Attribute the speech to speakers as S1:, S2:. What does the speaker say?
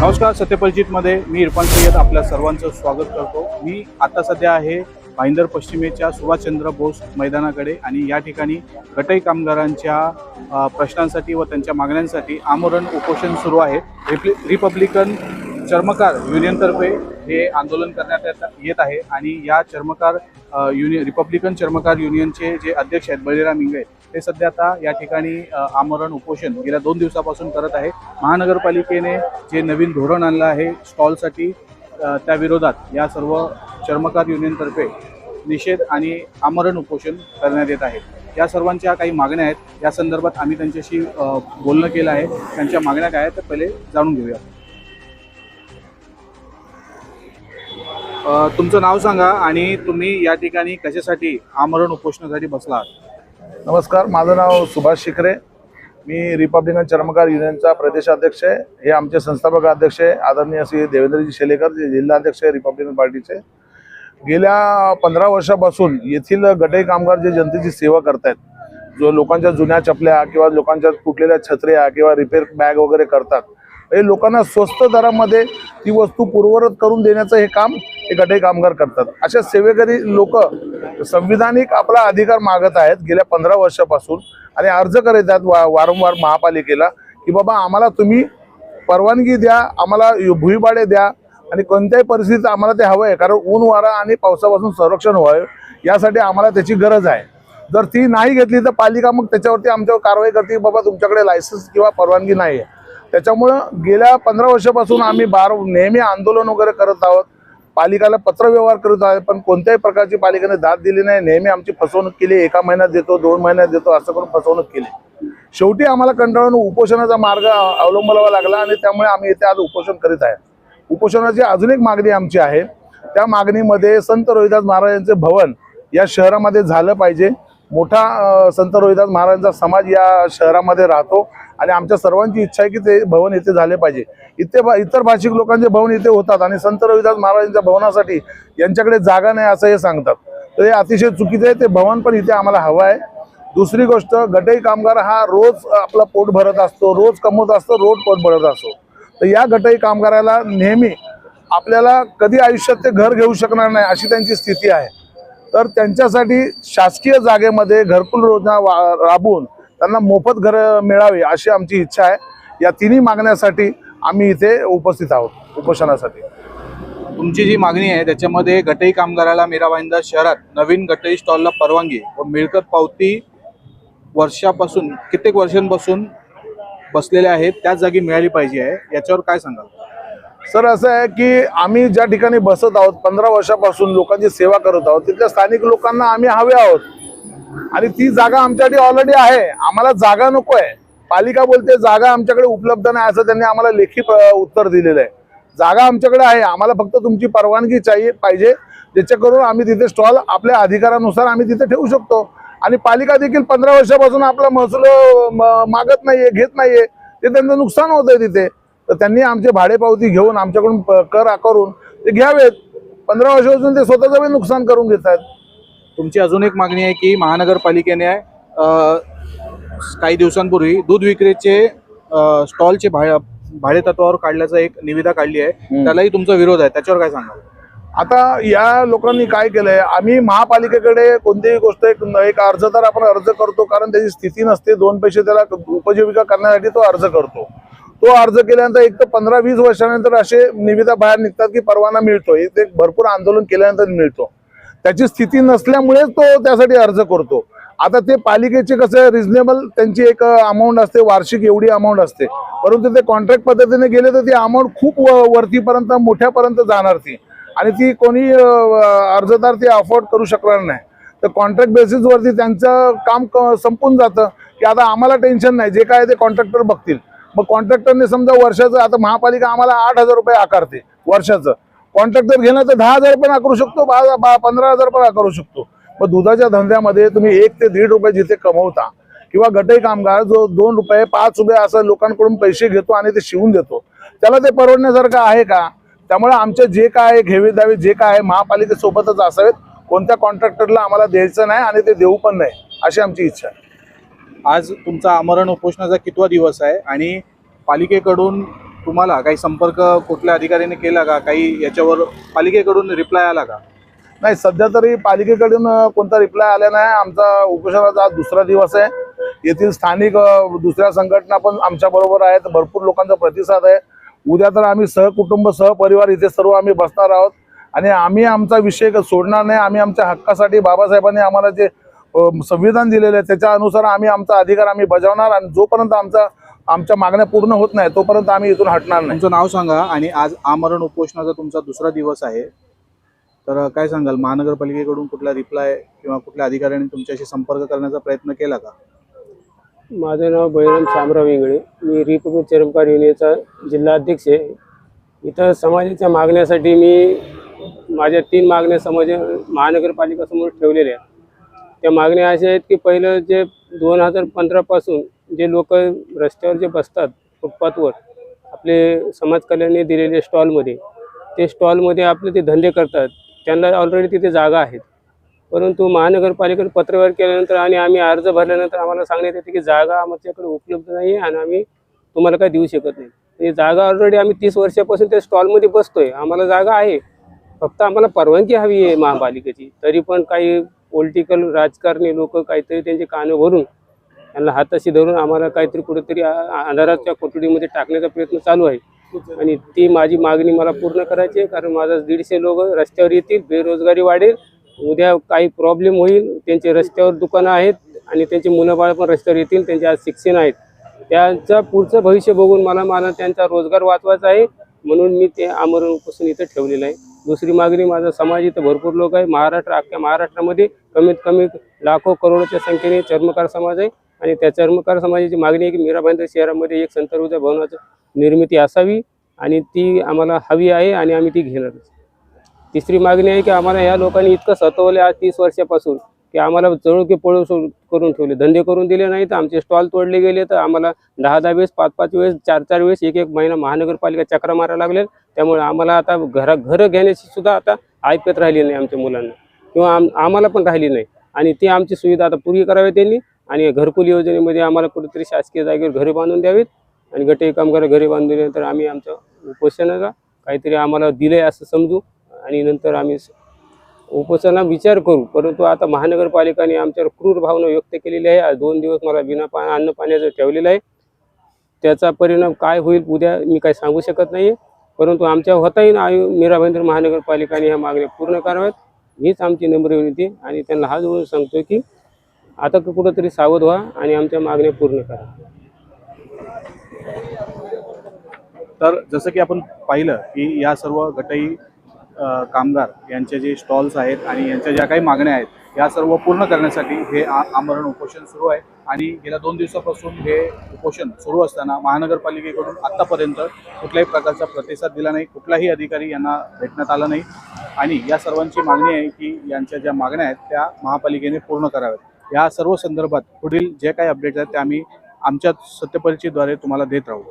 S1: नमस्कार सत्यपरिचितमध्ये मी इरफान सय्यद आपल्या सर्वांचं स्वागत करतो. मी आता सध्या आहे भाईंदर पश्चिमेच्या सुभाषचंद्र बोस मैदानाकडे आणि या ठिकाणी गटई कामगारांच्या प्रश्नांसाठी व त्यांच्या मागण्यांसाठी आमरण उपोषण सुरू आहे. रिप्लि रिपब्लिकन चर्मकार युनियनतर्फे हे आंदोलन करण्यात येत- येत आहे आणि या चर्मकार युनि युनियन रिपब्लिकन चर्मकार युनियनचे जे अध्यक्ष आहेत बळीराम इंगळे ते सध्या आता या ठिकाणी आमरण उपोषण गेल्या दोन दिवसापासून करत आहे. महानगरपालिकेने जे नवीन धोरण आणलं आहे स्टॉलसाठी त्याविरोधात त्या विरोधात या सर्व चर्मकार युनियनतर्फे निषेध आणि आमरण उपोषण करण्यात येत आहे. या सर्वांच्या काही मागण्या आहेत. या संदर्भात आम्ही त्यांच्याशी बोलणं केलं आहे. त्यांच्या मागण्या काय आहेत तर पहिले जाणून घेऊया. तुमचं नाव सांगा आणि तुम्ही या ठिकाणी कशासाठी आमरण उपोषणासाठी बसला आहात
S2: नमस्कार माझं नाव सुभाष शिखरे. मी रिपब्लिकन चर्मकार युनियनचा प्रदेशाध्यक्ष आहे. हे आमचे संस्थापक अध्यक्ष आहे. आदरणीय श्री देवेंद्रजी शेलेकर जे जिल्हाध्यक्ष आहे रिपब्लिकन पार्टीचे. गेल्या पंधरा वर्षापासून येथील गटई कामगार जे जनतेची सेवा करतायत जो लोकांच्या जुन्या चपल्या किंवा लोकांच्या तुटलेल्या छत्र्या किंवा रिपेअर बॅग वगैरे करतात हे लोकांना स्वस्त दरामध्ये ती वस्तू पूर्वरत करून देण्याचं हे काम हे गटई कामगार करतात. अशा सेवेकरी लोक संविधानिक आपला अधिकार मागत आहेत गेल्या पंधरा वर्षापासून आणि अर्ज करत आहेत वा वारंवार महापालिकेला की बाबा आम्हाला तुम्ही परवानगी द्या आम्हाला भुईभाडे द्या आणि कोणत्याही परिस्थितीत आम्हाला ते हवं आहे कारण ऊन वारा आणि पावसापासून संरक्षण व्हावं यासाठी आम्हाला त्याची गरज आहे. जर ती नाही घेतली तर पालिका मग त्याच्यावरती आमच्यावर कारवाई करते की बाबा तुमच्याकडे लायसन्स किंवा परवानगी नाही आहे त्याच्यामुळं गेल्या पंधरा वर्षापासून आम्ही बार नेहमी आंदोलन वगैरे करत आहोत. पालिकाला पत्रव्यवहार करत आहे पण कोणत्याही प्रकारची पालिकेने दाद दिली नाही. नेहमी आमची फसवणूक केली एका महिन्यात देतो दोन महिन्यात देतो असं करून फसवणूक केली. शेवटी आम्हाला कंटाळून उपोषणाचा मार्ग अवलंबलावा लागला आणि त्यामुळे आम्ही इथे आज उपोषण करीत आहे. उपोषणाची अजून एक मागणी आमची आहे. त्या मागणीमध्ये संत रोहिदास महाराजांचे भवन या शहरामध्ये झालं पाहिजे. मोठा संत रोहिदास महाराजांचा समाज या शहरामध्ये राहतो आणि आमच्या सर्वांची इच्छा आहे की ते भवन येथे झाले पाहिजे. इथे इतर भाषिक लोकांचे भवन इथे होतात आणि संत रविदास महाराजांच्या भवनासाठी यांच्याकडे जागा नाही असं हे सांगतात. तर हे अतिशय चुकीचं आहे ते भवन पण इथे आम्हाला हवं आहे. दुसरी गोष्ट गटई कामगार हा रोज आपला पोट भरत असतो रोज कमवत असतो रोज पोट भरत असतो. तर या गटई कामगाराला नेहमी आपल्याला कधी आयुष्यात ते घर घेऊ शकणार नाही अशी त्यांची स्थिती आहे. तर त्यांच्यासाठी शासकीय जागेमध्ये घरकुल योजना वा- राबवून त्यांना मोफत घर मिळावी अशी आमची इच्छा आहे. या तिन्ही मागण्यासाठी आम्ही इथे उपस्थित आहोत उपोषणासाठी.
S1: तुमची जी मागणी आहे त्याच्यामध्ये गटई कामगाराला मीराबाईंदा शहरात नवीन गटई स्टॉलला परवानगी व मिळकत पावती वर्षापासून कित्येक वर्षांपासून बसलेल्या आहेत त्याच जागी मिळाली पाहिजे आहे. याच्यावर काय सांगाल?
S2: सर असं आहे की आम्ही ज्या ठिकाणी बसत आहोत पंधरा वर्षापासून लोकांची सेवा करत आहोत तिथल्या स्थानिक लोकांना आम्ही हवे आहोत. आणि ती जागा आमच्यासाठी ऑलरेडी आहे. आम्हाला जागा नको आहे. पालिका बोलते जागा आमच्याकडे उपलब्ध नाही असं त्यांनी आम्हाला लेखी उत्तर दिलेलं आहे. जागा आमच्याकडे आहे. आम्हाला फक्त तुमची परवानगी चाहिए पाहिजे ज्याच्याकरून आम्ही तिथे स्टॉल आपल्या अधिकारानुसार आम्ही तिथे ठेवू शकतो. आणि पालिका देखील पंधरा वर्षापासून आपला महसूल मागत नाहीये घेत नाहीये. ते त्यांचं नुकसान होत आहे तिथे. तर त्यांनी आमचे भाडेपावती घेऊन आमच्याकडून कर आकारून ते घ्यावेत. पंधरा वर्षापासून ते स्वतःचं नुकसान करून घेत आहेत
S1: तुमची अजून एक मागणी आहे की महानगरपालिकेने काही दिवसांपूर्वी दूध विक्रीचे स्टॉलचे भा भाडे तत्वावर काढल्याचा एक निविदा काढली आहे. त्यालाही तुमचा विरोध आहे. त्याच्यावर काय सांगाल?
S2: आता या लोकांनी काय केलंय? आम्ही महापालिकेकडे कोणतीही गोष्ट एक एक अर्जदार आपण अर्ज करतो कारण त्याची स्थिती नसते. दोन पैसे त्याला उपजीविका करण्यासाठी तो अर्ज करतो. तो अर्ज केल्यानंतर एक तर पंधरा वीस वर्षानंतर असे निविदा बाहेर निघतात की परवाना मिळतो. हे ते भरपूर आंदोलन केल्यानंतर मिळतो. त्याची स्थिती नसल्यामुळेच तो त्यासाठी अर्ज करतो. आता ते पालिकेचे कसं रिझनेबल त्यांची एक अमाऊंट असते वार्षिक एवढी अमाऊंट असते. परंतु ते कॉन्ट्रॅक्ट पद्धतीने गेले तर ती अमाऊंट खूप वरतीपर्यंत मोठ्यापर्यंत जाणार ती. आणि ती कोणी अर्जदार ती अफोर्ड करू शकणार नाही. तर कॉन्ट्रॅक्ट बेसिसवरती त्यांचं काम क- संपून जातं. की आता आम्हाला टेन्शन नाही. जे काय ते कॉन्ट्रॅक्टर बघतील. मग कॉन्ट्रॅक्टरने समजा वर्षाचं आता महापालिका आम्हाला आठ हजार रुपये आकारते वर्षाचं. कॉन्ट्रॅक्टर घेणं तर दहा हजार पण आकारू शकतो बा बा- पंधरा हजार पण आकारू शकतो. मग दुधाच्या धंद्यामध्ये तुम्ही एक ते दीड रुपये जिथे कमवता किंवा गटई कामगार जो दोन रुपये पाच रुपये असं लोकांकडून पैसे घेतो आणि ते शिवून देतो. त्याला ते परवडण्यासारखं आहे का? त्यामुळे आमचे जे काय घेवे द्यावे जे काय आहे महापालिकेसोबतच असावेत. कोणत्या कॉन्ट्रॅक्टरला आम्हाला द्यायचं नाही आणि ते देऊ पण नाही अशी आमची इच्छा आहे.
S1: आज तुमचा आमरण उपोषणाचा कितवा दिवस आहे आणि पालिकेकडून तुम्हाला काही संपर्क कुठल्या अधिकाऱ्याने केला का? काही याच्यावर पालिकेकडून रिप्लाय आला का?
S2: नाही सध्या तरी पालिकेकडून कोणता रिप्लाय आला नाही. आमचा उपोषणाचा आज दुसरा दिवस आहे. येथील स्थानिक दुसऱ्या संघटना पण आमच्याबरोबर आहेत. भरपूर लोकांचा प्रतिसाद आहे. उद्या तर आम्ही सहकुटुंब सहपरिवार इथे सर्व आम्ही बसणार आहोत. आणि आम्ही आमचा विषय सोडणार नाही. आम्ही आमच्या हक्कासाठी बाबासाहेबांनी आम्हाला जे संविधान दिलेलं आहे. त्याच्या अनुसार आम्ही आमचा अधिकार आम्ही बजावणार आणि जोपर्यंत आमचा आमच्या मागण्या पूर्ण होत नाही तोपर्यंत आम्ही इथून हटणार नाही.
S1: तुमचं नाव सांगा आणि आज आमरण उपोषणाचा तुमचा दुसरा दिवस आहे. तर काय सांगाल? महानगरपालिकेकडून कुठला रिप्लाय किंवा कुठल्या अधिकाऱ्यांनी तुमच्याशी संपर्क करण्याचा प्रयत्न केला का?
S3: माझं नाव बहिराम शामराव इंगळे. मी रिपब्लिक चरमकार युनियनचा जिल्हा अध्यक्ष आहे. इथं समाजाच्या मागण्यासाठी मी माझ्या तीन मागण्या समाज महानगरपालिकासमोर ठेवलेल्या आहेत. त्या मागण्या अशा आहेत की पहिलं जे दोन हजार पंधरापासून जे लोक रस्त्यावर जे बसतात फुटपाथवर आपले समाज कल्याणने दिलेले स्टॉलमध्ये ते स्टॉलमध्ये आपले ते धंदे करतात. त्यांना ऑलरेडी तिथे जागा आहेत. परंतु महानगरपालिकेने पत्रव्यवहार केल्यानंतर आणि आम्ही अर्ज भरल्यानंतर आम्हाला सांगण्यात येते की जागा आमच्याकडे उपलब्ध नाही आहे आणि आम्ही तुम्हाला काय देऊ शकत नाही. म्हणजे जागा ऑलरेडी आम्ही तीस वर्षापासून त्या स्टॉलमध्ये बसतोय. आम्हाला जागा आहे. फक्त आम्हाला परवानगी हवी आहे महापालिकेची. तरी पण काही पॉलिटिकल राजकारणी लोक काहीतरी त्यांचे कानं भरून त्यांना हाताशी धरून आम्हाला काहीतरी कुठेतरी आ- अंधाराच्या कोठडीमध्ये टाकण्याचा प्रयत्न चालू आहे. आणि ती माझी मागणी मला पूर्ण करायची आहे कारण माझा दीडशे लोक रस्त्यावर येतील बेरोजगारी वाढेल उद्या काही प्रॉब्लेम होईल त्यांचे रस्त्यावर दुकानं आहेत आणि त्यांचे मुलं बाळ पण रस्त्यावर येतील त्यांचे आज शिक्षण आहेत. त्यांचं पुढचं भविष्य बघून मला मला त्यांचा रोजगार वाचवायचा आहे म्हणून मी ते आमरण उपोषण इथं ठेवलेलं आहे. दुसरी मागणी माझा समाज इथं भरपूर लोक आहे. महाराष्ट्र अख्ख्या महाराष्ट्रामध्ये कमीत कमी लाखो करोडच्या संख्येने चर्मकार समाज आहे. आणि त्या चर्मकार समाजाची मागणी आहे की मीराबाईंदर शहरामध्ये एक संत भवनाची निर्मिती असावी आणि ती आम्हाला हवी आहे आणि आम्ही ती घेणारच. तिसरी मागणी आहे की आम्हाला या लोकांनी इतकं सतवले आज तीस वर्षापासून. की आम्हाला जळके पळू सो- करून ठेवले. धंदे करून दिले नाही तर आमचे स्टॉल तोडले गेले तर आम्हाला दहा दहा वेळेस पाच पाच वेळेस चार चार वेळेस एक एक महिना महानगरपालिका चक्रा मारायला लागले त्यामुळे आम्हाला आता घरा घरं घेण्याची सुद्धा आता ऐकत राहिली नाही आमच्या मुलांना. किंवा आम आम्हाला पण राहिली नाही. आणि ती आमची सुविधा आता पूर्वी करावी त्यांनी. आणि घरकुल योजनेमध्ये आम्हाला कुठेतरी शासकीय जागेवर घरे बांधून द्यावीत. आणि गटे कामगार घरी बांधून तर आम्ही आमच्या उपोषणाला काहीतरी आम्हाला दिलंय असं समजू. आणि नंतर आम्ही उपसना विचार करू. परंतु आता महानगरपालिकाने आमच्यावर क्रूर भावना व्यक्त केलेली आहे. आज दोन दिवस मला बिना पा अन्न पाण्याचं ठेवलेलं आहे. त्याचा परिणाम काय होईल उद्या मी काही सांगू शकत नाही परंतु आमच्या होताही ना आयु मीरा महानगरपालिकाने ह्या मागण्या पूर्ण कराव्यात. हीच आमची नम्र विनंती आणि त्यांना हा जोडून सांगतो की आता कुठंतरी सावध व्हा आणि आमच्या मागण्या पूर्ण करा.
S1: तर जसं की आपण पाहिलं की या सर्व गटई कामगार यांचे जे स्टॉल्स आहेत आणि यांच्या ज्या काही मागण्या आहेत या सर्व पूर्ण करण्यासाठी हे आमरण उपोषण सुरू आहे. आणि गेल्या दोन दिवसापासून हे उपोषण सुरू असताना महानगरपालिकेकडून आत्तापर्यंत कुठल्याही प्रकारचा प्रतिसाद दिला नाही कुठलाही अधिकारी यांना भेटण्यात आला नाही. आणि या सर्वांची मागणी आहे की यांच्या ज्या मागण्या आहेत त्या महापालिकेने पूर्ण कराव्यात. या सर्व संदर्भात पुढील जे काही अपडेट्स आहेत ते आम्ही आमच्या सत्यपरिचयद्वारे तुम्हाला देत राहू.